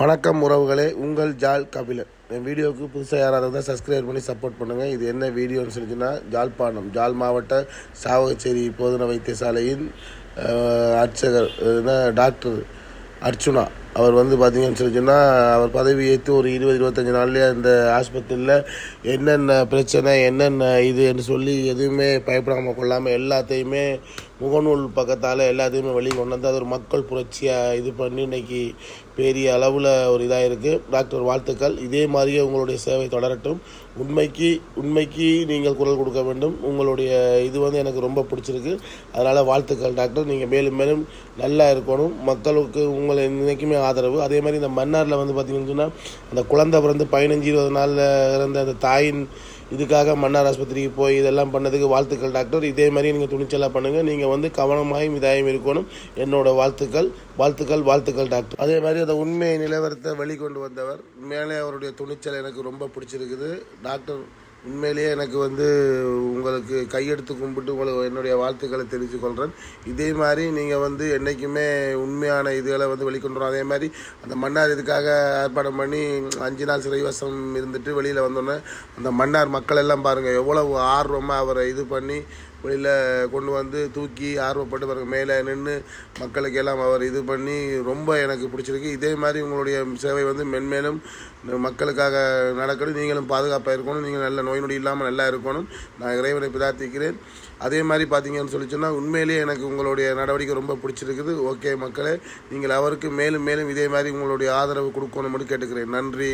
வணக்கம் உறவுகளே உங்கள் ஜால் கபிலன். என் வீடியோவுக்கு புதுசாக யாராவது இருந்தால் சப்ஸ்கிரைப் பண்ணி சப்போர்ட் பண்ணுங்கள் இது என்ன வீடியோன்னு சொல்லிச்சுன்னா ஜாழ்ப்பாணம் ஜாழ் மாவட்ட சாவகச்சேரி போதன வைத்தியசாலையின் அர்ச்சகர் டாக்டர் அர்ச்சுனா. அவர் வந்து பார்த்தீங்கன்னு சொல்லிச்சுன்னா அவர் பதவி ஏற்று ஒரு இருபது இருபத்தஞ்சி நாள்லேயே அந்த ஆஸ்பத்திரியில் என்னென்ன பிரச்சனை என்னென்ன இதுன்னு சொல்லி எதுவுமே பயப்படாமல் கொள்ளாமல் எல்லாத்தையுமே முகநூல் பக்கத்தால் எல்லாத்தையுமே வெளியே கொண்டு வந்து அது ஒரு மக்கள் புரட்சியாக இது பண்ணி இன்னைக்கு பெரிய அளவில் ஒரு இதாக இருக்குது டாக்டர் வாழ்த்துக்கள். இதே மாதிரியே உங்களுடைய சேவை தொடரட்டும். உண்மைக்கு உண்மைக்கு நீங்கள் குரல் கொடுக்க வேண்டும். உங்களுடைய இது வந்து எனக்கு ரொம்ப பிடிச்சிருக்கு. அதனால் வாழ்த்துக்கள் டாக்டர். நீங்கள் மேலும் மேலும் நல்லா இருக்கணும். மக்களுக்கு உங்களை இன்றைக்குமே ஆதரவு. அதே மாதிரி இந்த மன்னாரில் வந்து பார்த்திங்கன்னு சொன்னால் அந்த குழந்தை பிறந்து பதினஞ்சு இருபது நாளில் இருந்த அந்த தாயின் இதுக்காக மன்னார் ஆஸ்பத்திரிக்கு போய் இதெல்லாம் பண்ணதுக்கு வாழ்த்துக்கள் டாக்டர். இதே மாதிரி நீங்கள் துணிச்சலாக பண்ணுங்கள் நீங்கள் வந்து கவனமாயும் இதாயும் இருக்கணும். என்னோட வாழ்த்துக்கள் வாழ்த்துக்கள் வாழ்த்துக்கள் டாக்டர். அதே மாதிரி அந்த உண்மை நிலவரத்தை வெளிக்கொண்டு வந்தவர். மேலே அவருடைய துணிச்சல் எனக்கு ரொம்ப பிடிச்சிருக்குது. டாக்டர் உண்மையிலேயே எனக்கு வந்து உங்களுக்கு கையெடுத்து கும்பிட்டு உங்களுக்கு என்னுடைய வாழ்த்துக்களை தெரிவித்துக் கொள்கிறேன் இதே மாதிரி நீங்கள் வந்து என்றைக்குமே உண்மையான இதுகளை வந்து வெளிக்கொண்டு அதே மாதிரி அந்த மன்னார் இதுக்காக ஏற்பாடு பண்ணி அஞ்சு நாள் சிறைவாசம் இருந்துட்டு வெளியில் வந்தோன்னே அந்த மன்னார் மக்கள் எல்லாம் பாருங்கள் எவ்வளவு ஆர்வமாக அவரை இது பண்ணி வெளியில் கொண்டு வந்து தூக்கி ஆர்வப்பட்டு பாருங்க மேலே நின்று மக்களுக்கு எல்லாம் அவர் இது பண்ணி ரொம்ப எனக்கு பிடிச்சிருக்கு. இதே மாதிரி உங்களுடைய சேவை வந்து மென்மேலும் மக்களுக்காக நடக்கணும். நீங்களும் பாதுகாப்பாக இருக்கணும். நீங்கள் நல்ல நோய் நொடி இல்லாமல் நல்லா இருக்கணும். நான் இறைவனை பிரார்த்திக்கிறேன். அதே மாதிரி பார்த்தீங்கன்னு சொல்லி சொன்னால் உண்மையிலேயே எனக்கு உங்களுடைய நடவடிக்கை ரொம்ப பிடிச்சிருக்குது. ஓகே மக்களே நீங்கள் அவருக்கு மேலும் மேலும் இதே மாதிரி உங்களுடைய ஆதரவு கொடுக்கணும்னு கேட்டுக்கிறேன். நன்றி.